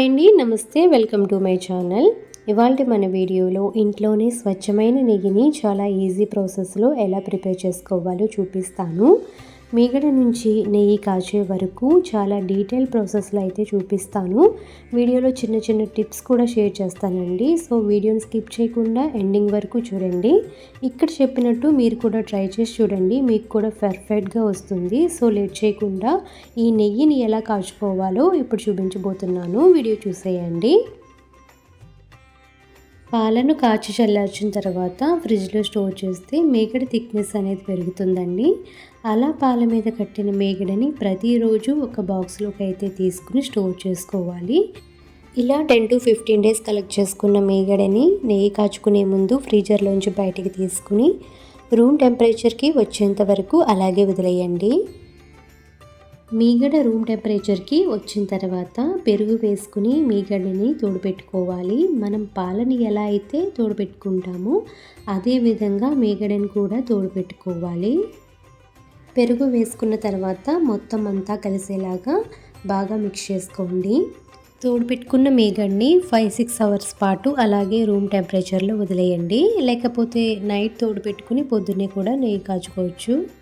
Hi అండి నమస్తే welcome to my channel. ఇవాళ మన వీడియోలో ఇంట్లోనే స్వచ్ఛమైన నెయ్యిని చాలా ఈజీ ప్రాసెస్లో ఎలా ప్రిపేర్ చేసుకోవాలో చూపిస్తాను. మీగడ నుంచి నెయ్యి కాచే వరకు చాలా డీటెయిల్ ప్రాసెస్లో అయితే చూపిస్తాను. వీడియోలో చిన్న చిన్న టిప్స్ కూడా షేర్ చేస్తానండి. సో వీడియోని స్కిప్ చేయకుండా ఎండింగ్ వరకు చూడండి. ఇక్కడ చెప్పినట్టు మీరు కూడా ట్రై చేసి చూడండి. మీకు కూడా పర్ఫెక్ట్గా వస్తుంది. సో లేట్ చేయకుండా ఈ నెయ్యిని ఎలా కాచుకోవాలో ఇప్పుడు చూపించబోతున్నాను. వీడియో చూసేయండి. పాలను కాచి చల్లార్చిన తర్వాత ఫ్రిడ్జ్లో స్టోర్ చేస్తే మేగడ థిక్నెస్ అనేది పెరుగుతుందండి. అలా పాల మీద కట్టిన మేగడని ప్రతిరోజు ఒక బాక్స్లోకి అయితే తీసుకుని స్టోర్ చేసుకోవాలి. ఇలా ten to fifteen days collect చేసుకున్న మేగడని నెయ్యి కాచుకునే ముందు ఫ్రీజర్లోంచి బయటికి తీసుకుని రూమ్ టెంపరేచర్కి వచ్చేంత వరకు అలాగే వదిలేయండి. మీగడ రూమ్ టెంపరేచర్కి వచ్చిన తర్వాత పెరుగు వేసుకుని మీగడని తోడుపెట్టుకోవాలి. మనం పాలని ఎలా అయితే తోడుపెట్టుకుంటామో అదే విధంగా మీగడని కూడా తోడుపెట్టుకోవాలి. పెరుగు వేసుకున్న తర్వాత మొత్తం అంతా కలిసేలాగా బాగా మిక్స్ చేసుకోండి. తోడుపెట్టుకున్న మీగడ్ని ఫైవ్ సిక్స్ అవర్స్ పాటు అలాగే రూమ్ టెంపరేచర్లో వదిలేయండి. లేకపోతే నైట్ తోడుపెట్టుకుని పొద్దున్నే కూడా నెయ్యి కాచుకోవచ్చు.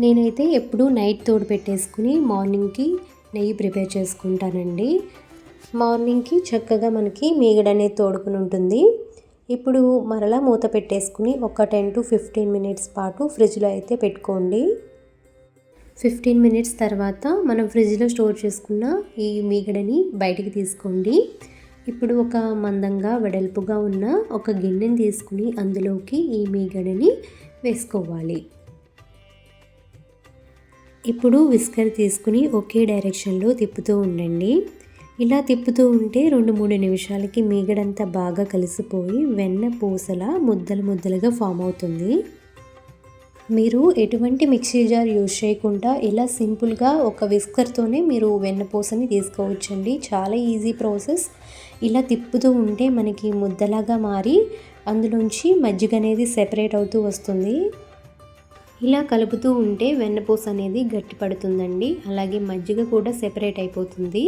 నేనైతే ఎప్పుడూ నైట్ తోడు పెట్టేసుకుని మార్నింగ్కి నెయ్యి ప్రిపేర్ చేసుకుంటానండి. మార్నింగ్కి చక్కగా మనకి మీగడ అనేది తోడుకుని ఉంటుంది. ఇప్పుడు మరలా మూత పెట్టేసుకుని ఒక టెన్ టు ఫిఫ్టీన్ మినిట్స్ పాటు ఫ్రిడ్జ్లో అయితే పెట్టుకోండి. ఫిఫ్టీన్ మినిట్స్ తర్వాత మనం ఫ్రిడ్జ్లో స్టోర్ చేసుకున్న ఈ మీగడని బయటికి తీసుకోండి. ఇప్పుడు ఒక మందంగా వెడల్పుగా ఉన్న ఒక గిన్నెని తీసుకుని అందులోకి ఈ మీగడని వేసుకోవాలి. ఇప్పుడు విస్కర్ తీసుకుని ఒకే డైరెక్షన్లో తిప్పుతూ ఉండండి. ఇలా తిప్పుతూ ఉంటే రెండు మూడు నిమిషాలకి మీగడంతా బాగా కలిసిపోయి వెన్న పూసల ముద్దలు ముద్దలుగా ఫామ్ అవుతుంది. మీరు ఎటువంటి మిక్సీ జార్ యూజ్ చేయకుండా ఇలా సింపుల్గా ఒక విస్కర్తోనే మీరు వెన్నపూసని తీసుకోవచ్చండి. చాలా ఈజీ ప్రాసెస్. ఇలా తిప్పుతూ ఉంటే మనకి ముద్దలాగా మారి అందులోంచి మజ్జిగ అనేది సెపరేట్ అవుతూ వస్తుంది. ఇలా కలుపుతూ ఉంటే వెన్నపూస అనేది గట్టి పడుతుందండి. అలాగే మజ్జిగ కూడా సెపరేట్ అయిపోతుంది.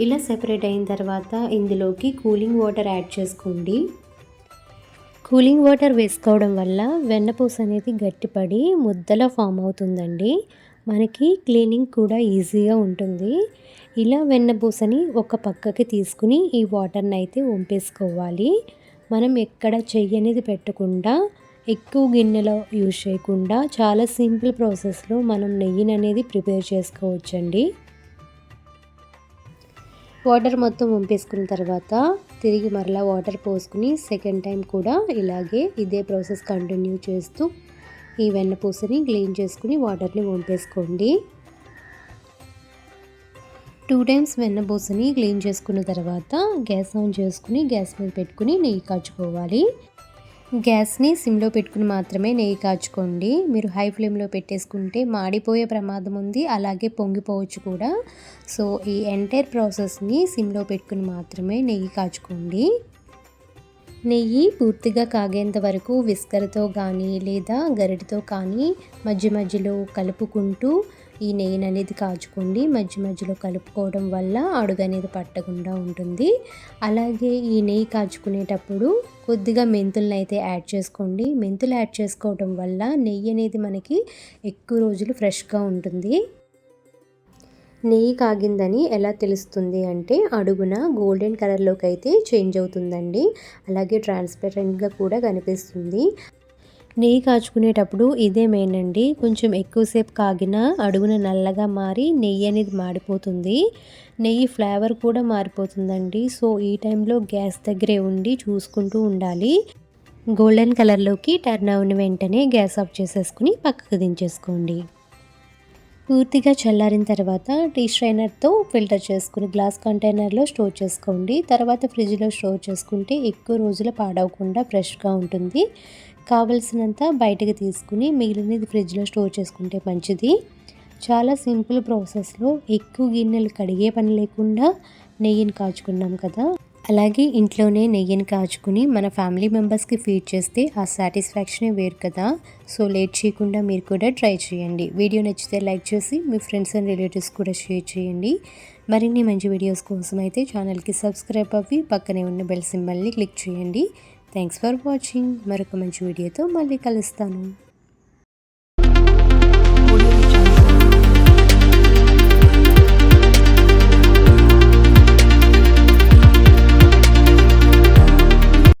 ఇలా సెపరేట్ అయిన తర్వాత ఇందులోకి కూలింగ్ వాటర్ యాడ్ చేసుకోండి. కూలింగ్ వాటర్ వేసుకోవడం వల్ల వెన్నపూస అనేది గట్టిపడి ముద్దలా ఫామ్ అవుతుందండి. మనకి క్లీనింగ్ కూడా ఈజీగా ఉంటుంది. ఇలా వెన్నపూసని ఒక పక్కకి తీసుకుని ఈ వాటర్ని అయితే వంపేసుకోవాలి. మనం ఎక్కడ చెయ్యి అనేది పెట్టకుండా ఎక్కువ గిన్నెలో యూజ్ చేయకుండా చాలా సింపుల్ ప్రాసెస్లో మనం నెయ్యిని అనేది ప్రిపేర్ చేసుకోవచ్చండి. వాటర్ మొత్తం వంపేసుకున్న తర్వాత తిరిగి మరలా వాటర్ పోసుకుని సెకండ్ టైం కూడా ఇలాగే ఇదే ప్రాసెస్ కంటిన్యూ చేస్తూ ఈ వెన్నపూసని క్లీన్ చేసుకుని వాటర్ని వంపేసుకోండి. టూ టైమ్స్ వెన్నపూసని క్లీన్ చేసుకున్న తర్వాత గ్యాస్ ఆన్ చేసుకుని గ్యాస్ మీద పెట్టుకుని నెయ్యి కాచుకోవాలి. గ్యాస్ని సిమ్లో పెట్టుకుని మాత్రమే నెయ్యి కాచుకోండి. మీరు హై ఫ్లేమ్లో పెట్టేసుకుంటే మాడిపోయే ప్రమాదం ఉంది అలాగే పొంగిపోవచ్చు కూడా. సో ఈ ఎంటైర్ ప్రాసెస్ని సిమ్లో పెట్టుకుని మాత్రమే నెయ్యి కాచుకోండి. నెయ్యి పూర్తిగా కాగేంత వరకు విస్కర్తో కానీ లేదా గరిటతో కానీ మధ్య మధ్యలో కలుపుకుంటూ ఈ నెయ్యిని అనేది కాచుకోండి. మధ్య మధ్యలో కలుపుకోవడం వల్ల అడుగు అనేది పట్టకుండా ఉంటుంది. అలాగే ఈ నెయ్యి కాచుకునేటప్పుడు కొద్దిగా మెంతులను అయితే యాడ్ చేసుకోండి. మెంతులు యాడ్ చేసుకోవడం వల్ల నెయ్యి అనేది మనకి ఎక్కువ రోజులు ఫ్రెష్గా ఉంటుంది. నెయ్యి కాగిందని ఎలా తెలుస్తుంది అంటే అడుగున గోల్డెన్ కలర్లోకి అయితే చేంజ్ అవుతుందండి. అలాగే ట్రాన్స్పరెంట్గా కూడా కనిపిస్తుంది. నెయ్యి కాచుకునేటప్పుడు ఇదే మెయిన్ అండి. కొంచెం ఎక్కువసేపు కాగిన అడుగున నల్లగా మారి నెయ్యి అనేది మాడిపోతుంది. నెయ్యి ఫ్లేవర్ కూడా మారిపోతుందండి. సో ఈ టైంలో గ్యాస్ దగ్గరే ఉండి చూసుకుంటూ ఉండాలి. గోల్డెన్ కలర్లోకి టర్న్ అవున వెంటనే గ్యాస్ ఆఫ్ చేసేసుకుని పక్కకు దించేసుకోండి. పూర్తిగా చల్లారిన తర్వాత టీ స్ట్రైనర్తో ఫిల్టర్ చేసుకుని గ్లాస్ కంటైనర్లో స్టోర్ చేసుకోండి. తర్వాత ఫ్రిడ్జ్లో స్టోర్ చేసుకుంటే ఎక్కువ రోజులు పాడవకుండా ఫ్రెష్గా ఉంటుంది. కావలసినంత బయటకు తీసుకుని మిగిలినది ఫ్రిడ్జ్లో స్టోర్ చేసుకుంటే మంచిది. చాలా సింపుల్ ప్రాసెస్లో ఎక్కువ గిన్నెలు కడిగే పని లేకుండా నెయ్యిని కాచుకున్నాం కదా. అలాగే ఇంట్లోనే నెయ్యిని కాచుకుని మన ఫ్యామిలీ మెంబర్స్కి ఫీడ్ చేస్తే ఆ సాటిస్ఫాక్షనే వేరు కదా. సో లేట్ చేయకుండా మీరు కూడా ట్రై చేయండి. వీడియో నచ్చితే లైక్ చేసి మీ ఫ్రెండ్స్ అండ్ రిలేటివ్స్ కూడా షేర్ చేయండి. మరిన్ని మంచి వీడియోస్ కోసం అయితే ఛానల్కి సబ్స్క్రైబ్ అవ్వి పక్కనే ఉన్న బెల్ సింబల్ని క్లిక్ చేయండి. థ్యాంక్స్ ఫర్ వాచింగ్ మరొక మంచి వీడియోతో మళ్ళీ కలుస్తాను.